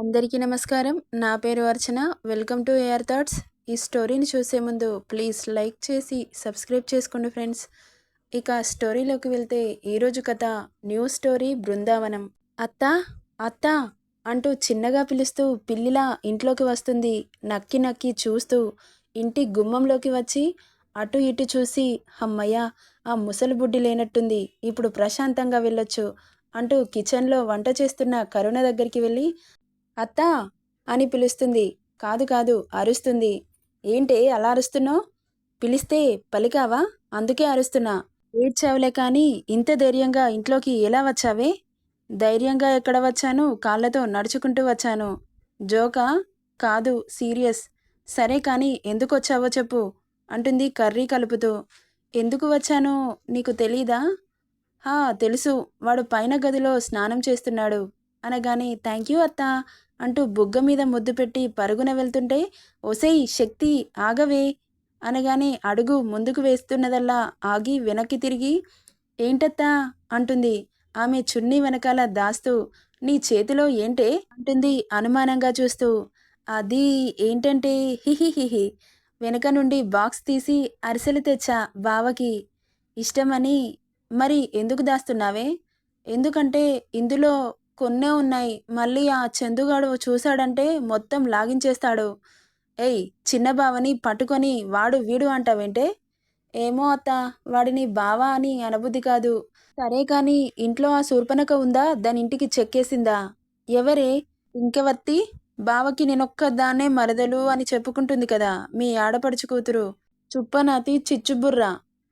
అందరికీ నమస్కారం. నా పేరు Archana. Welcome to AR thoughts ఈ స్టోరీని చూసే ముందు ప్లీజ్ లైక్ చేసి సబ్స్క్రైబ్ చేసుకోండి ఫ్రెండ్స్. ఇక స్టోరీలోకి వెళ్తే ఈరోజు కథ న్యూ స్టోరీ బృందావనం. అత్త అత్త అంటూ చిన్నగా పిలుస్తూ పిల్లిలా ఇంట్లోకి వస్తుంది. నక్కి నక్కి చూస్తూ ఇంటి గుమ్మంలోకి వచ్చి అటు ఇటు చూసి అమ్మయ్య ఆ ముసలి బుడ్డి లేనట్టుంది. ఇప్పుడు ప్రశాంతంగా వెళ్ళొచ్చు అంటూ కిచెన్లో వంట చేస్తున్న కరుణ దగ్గరికి వెళ్ళి అత్తా! అని పిలుస్తుంది. కాదు కాదు అరుస్తుంది. ఏంటే అలా అరుస్తున్నావు? పిలిస్తే పలికావా? అందుకే అరుస్తున్నా. ఏడ్చావులే కానీ ఇంత ధైర్యంగా ఇంట్లోకి ఎలా వచ్చావే? ధైర్యంగా ఎక్కడ వచ్చాను? కాళ్ళతో నడుచుకుంటూ వచ్చాను. జోకా? కాదు సీరియస్. సరే కానీ ఎందుకు వచ్చావో చెప్పు అంటుంది కర్రీ కలుపుతూ. ఎందుకు వచ్చానో నీకు తెలీదా? హా తెలుసు. వాడు పైన గదిలో స్నానం చేస్తున్నాడు. అనగానే థ్యాంక్ యూ అత్త అంటూ బుగ్గ మీద ముద్దు పెట్టి పరుగున వెళ్తుంటే ఒసేయ్ శక్తి ఆగవే అనగానే అడుగు ముందుకు వేస్తున్నదల్లా ఆగి వెనక్కి తిరిగి ఏంటత్తా అంటుంది. ఆమె చున్నీ వెనకాల దాస్తూ నీ చేతిలో ఏంటే? అంటుంది అనుమానంగా చూస్తూ. అది ఏంటంటే హిహిహిహి వెనక నుండి బాక్స్ తీసి అరిసెలు తెచ్చా బావకి? ఇష్టమని మరి ఎందుకు దాస్తున్నావే? ఎందుకంటే ఇందులో కొన్నే ఉన్నాయి. మళ్ళీ ఆ చందుగాడు చూశాడంటే మొత్తం లాగించేస్తాడు. ఏయ్ చిన్న బావని పట్టుకొని వాడు వీడు అంటావేంటే ఏమో అత్త వాడిని బావా అని అనబుద్ధి కాదు. సరే కానీ ఇంట్లో ఆ శూర్పనక ఉందా? దాని ఇంటికి చెక్కేసిందా? ఎవరే? ఇంకెవత్తి బావకి నేనొక్కదాన్నే మరదలు అని చెప్పుకుంటుంది కదా మీ ఆడపడుచు కూతురు. చుప్పనాతి చిచ్చుబుర్ర.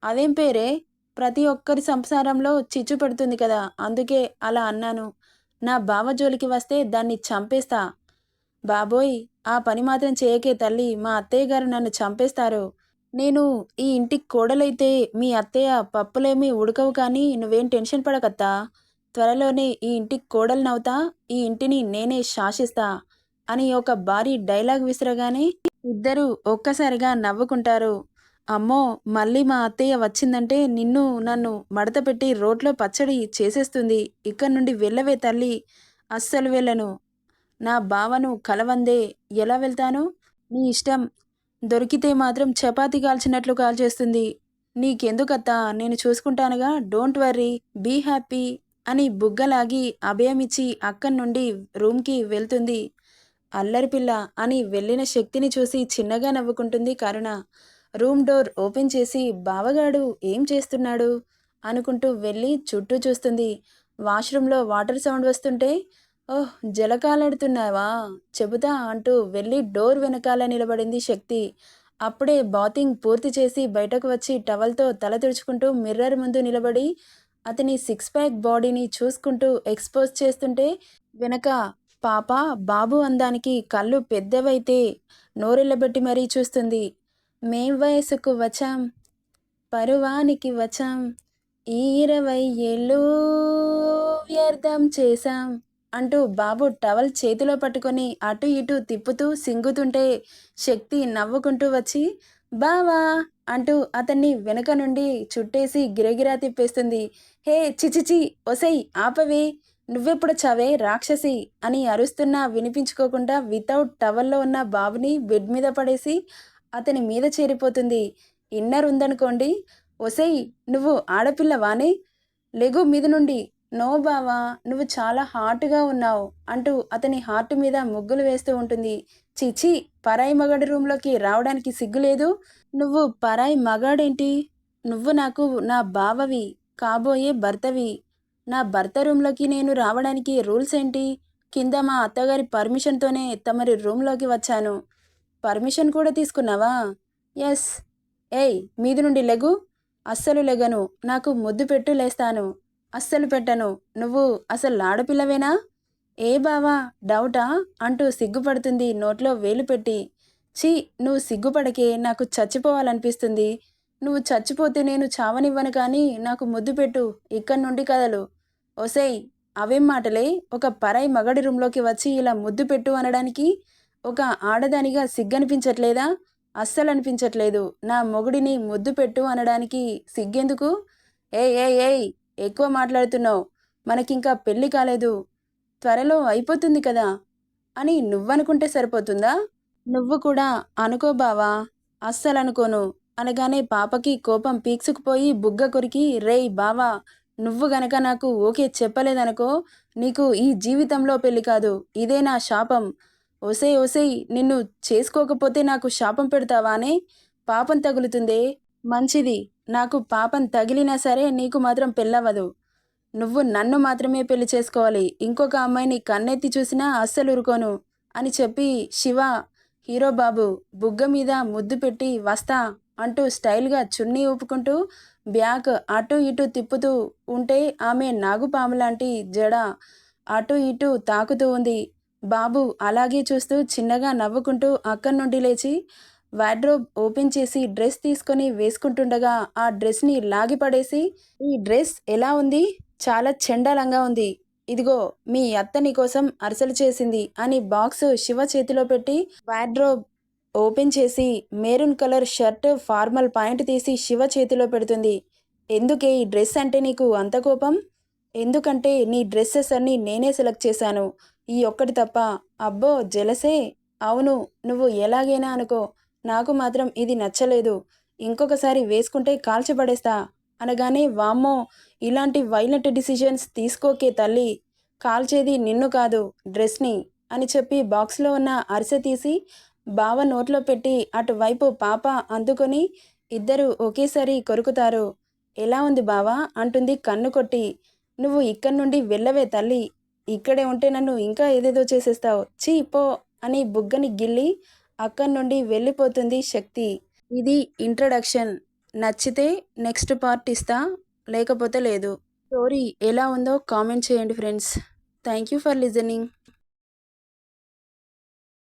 అదేం పేరే? ప్రతి ఒక్కరి సంసారంలో చిచ్చు పెడుతుంది కదా అందుకే అలా అన్నాను. నా బావ జోలికి వస్తే దాన్ని చంపేస్తా. బాబోయ్ ఆ పని మాత్రం చేయకే తల్లి. మా అత్తయ్య గారు నన్ను చంపేస్తారు. నేను ఈ ఇంటికి కోడలైతే మీ అత్తయ్య పప్పులేమీ ఉడకవు కానీ నువ్వేం టెన్షన్ పడకత్తా. త్వరలోనే ఈ ఇంటికి కోడలనవుతా ఈ ఇంటిని నేనే శాసిస్తా అని ఒక భారీ డైలాగ్ విసిరగానే ఇద్దరూ ఒక్కసారిగా నవ్వుకుంటారు. అమ్మో మళ్ళీ మా అత్తయ్య వచ్చిందంటే నిన్ను నన్ను మడత పెట్టి రోడ్లో పచ్చడి చేసేస్తుంది. ఇక్కడ నుండి వెళ్ళవే తల్లి అస్సలు వెళ్ళను. నా బావను కలవందే. ఎలా వెళ్తాను? నీ ఇష్టం. దొరికితే మాత్రం చపాతి కాల్చినట్లు కాల్చేస్తుంది. నీకెందుకత్తా? నేను చూసుకుంటానుగా. Don't worry. బీ హ్యాపీ అని బుగ్గలాగి అభయమిచ్చి అక్కడి నుండి రూమ్కి వెళ్తుంది. అల్లరి పిల్ల అని వెళ్ళిన శక్తిని చూసి చిన్నగా నవ్వుకుంటుంది కరుణ. రూమ్ డోర్ ఓపెన్ చేసి బావగాడు ఏం చేస్తున్నాడు? అనుకుంటూ వెళ్ళి చుట్టూ చూస్తుంది. వాష్రూమ్లో వాటర్ సౌండ్ వస్తుంటే ఓహ్ జలకాలాడుతున్నావా? చెబుతా అంటూ వెళ్ళి డోర్ వెనకాల నిలబడింది శక్తి. అప్పుడే బాతింగ్ పూర్తి చేసి బయటకు వచ్చి టవల్తో తల తుడుచుకుంటూ మిర్రర్ ముందు నిలబడి అతని సిక్స్ ప్యాక్ బాడీని చూసుకుంటూ ఎక్స్పోజ్ చేస్తుంటే వెనక పాప బాబు అందానికి కళ్ళు పెద్దవైతే నోరెళ్ళబెట్టి మరీ చూస్తుంది. మేం వయసుకు వచ్చాం పరువానికి వచ్చాం ఈ ఇరవై ఏళ్ళు వ్యర్థం చేశాం అంటూ బాబు టవల్ చేతిలో పట్టుకొని అటు ఇటు తిప్పుతూ సింగుతుంటే శక్తి నవ్వుకుంటూ వచ్చి బావా అంటూ అతన్ని వెనక నుండి చుట్టేసి గిరగిరా తిప్పేస్తుంది. హే చిచిచి ఒసై ఆపవే నువ్వెప్పుడు చావే రాక్షసి అని అరుస్తున్నా వినిపించుకోకుండా వితౌట్ టవల్లో ఉన్న బాబుని బెడ్ మీద పడేసి అతని మీద చేరిపోతుంది. ఇన్నర్ ఉందనుకోండి ఒసై నువ్వు ఆడపిల్లవానే? లెగు మీద నుండి నో బావా నువ్వు చాలా హార్ట్గా ఉన్నావు అంటూ అతని హార్ట్ మీద ముగ్గులు వేస్తూ ఉంటుంది. చిచి పరాయి మగాడి రూమ్లోకి రావడానికి సిగ్గులేదు నువ్వు పరాయి మగాడేంటి? నువ్వు నాకు నా బావవి కాబోయే భర్తవి. నా భర్త రూమ్లోకి నేను రావడానికి రూల్స్ ఏంటి? కింద మా అత్తగారి పర్మిషన్తోనే తమరి రూమ్లోకి వచ్చాను. పర్మిషన్ కూడా తీసుకున్నావా? ఎస్. ఏయ్ మీది నుండి లెగు. అస్సలు లెగను. నాకు ముద్దు పెట్టు లేస్తాను. అస్సలు పెట్టను. నువ్వు అసలు ఆడపిల్లవేనా? ఏ బావా డౌటా? అంటూ సిగ్గుపడుతుంది నోట్లో వేలు పెట్టి. ఛీ నువ్వు సిగ్గుపడకే నాకు చచ్చిపోవాలనిపిస్తుంది. నువ్వు చచ్చిపోతే నేను చావనివ్వను కానీ నాకు ముద్దు పెట్టు. ఇక్కడి నుండి కదలు. ఒసేయ్ అవేం మాటలే? ఒక పరాయి మగడి రూమ్లోకి వచ్చి ఇలా ముద్దు పెట్టు అనడానికి ఒక ఆడదానిగా సిగ్గనిపించట్లేదా? అస్సలు అనిపించట్లేదు నా మొగుడిని ముద్దు పెట్టు అనడానికి సిగ్గెందుకు? ఏ ఏ ఏయ్ ఎక్కువ మాట్లాడుతున్నావు. మనకింకా పెళ్ళి కాలేదు. త్వరలో అయిపోతుంది కదా? అని నువ్వనుకుంటే సరిపోతుందా? నువ్వు కూడా అనుకో బావా అస్సలు అనుకోను అనగానే పాపకి కోపం పీక్సుకుపోయి బుగ్గ కొరికి రేయ్ బావా నువ్వు గనక నాకు ఓకే చెప్పలేదనుకో నీకు ఈ జీవితంలో పెళ్ళి కాదు. ఇదే నా శాపం. ఒసే ఒసేయ్ నిన్ను చేసుకోకపోతే నాకు శాపం పెడతావానే పాపం తగులుతుందే. మంచిది. నాకు పాపం తగిలినా సరే నీకు మాత్రం పెళ్ళవదు నువ్వు నన్ను మాత్రమే పెళ్ళి చేసుకోవాలి. ఇంకొక అమ్మాయిని కన్నెత్తి చూసినా అస్సలు ఉరుకోను అని చెప్పి శివ హీరో బాబు బుగ్గ మీద ముద్దు పెట్టి వస్తా అంటూ స్టైల్గా చున్నీ ఊపుకుంటూ బ్యాగ్ అటు ఇటు తిప్పుతూ ఉంటే ఆమె నాగుపాము లాంటి జడ అటు ఇటు తాకుతూ ఉంది. బాబు అలాగే చూస్తూ చిన్నగా నవ్వుకుంటూ అక్కడి నుండి లేచి వార్డ్రోబ్ ఓపెన్ చేసి డ్రెస్ తీసుకొని వేసుకుంటుండగా ఆ డ్రెస్ని లాగిపడేసి ఈ డ్రెస్ ఎలా ఉంది? చాలా చెండాలంగా ఉంది. ఇదిగో మీ అత్తని కోసం అరసలు చేసింది అని బాక్స్ శివ చేతిలో పెట్టి వార్డ్రోబ్ ఓపెన్ చేసి maroon colour shirt formal pant తీసి శివ చేతిలో పెడుతుంది. ఎందుకే ఈ డ్రెస్ అంటే నీకు అంత కోపం? ఎందుకంటే నీ డ్రెస్సెస్ అన్నీ నేనే సెలెక్ట్ చేశాను. ఈ ఒక్కటి తప్ప అబ్బో జలసే. అవును నువ్వు ఎలాగైనా అనుకో. నాకు మాత్రం ఇది నచ్చలేదు. ఇంకొకసారి వేసుకుంటే కాల్చబడేస్తా. అనగానే వామ్మో ఇలాంటి వైలెంట్ డిసిజన్స్ తీసుకోకే తల్లి. కాల్చేది నిన్ను కాదు డ్రెస్ని అని చెప్పి బాక్స్లో ఉన్న అరిసె తీసి బావ నోట్లో పెట్టి అటువైపు పాప అందుకొని ఇద్దరు ఒకేసారి కొరుకుతారు. ఎలా ఉంది బావా? అంటుంది కన్ను కొట్టి. నువ్వు ఇక్కడి నుండి వెళ్ళవే తల్లి. ఇక్కడే ఉంటే నన్ను ఇంకా ఏదేదో చేసేస్తావు. చీ పో అని బుగ్గని గిల్లి అక్కడి నుండి వెళ్ళిపోతుంది శక్తి. ఇది ఇంట్రడక్షన్. నచ్చితే నెక్స్ట్ పార్ట్ ఇస్తా లేకపోతే లేదు. స్టోరీ ఎలా ఉందో కామెంట్ చేయండి friends. Thank you for listening.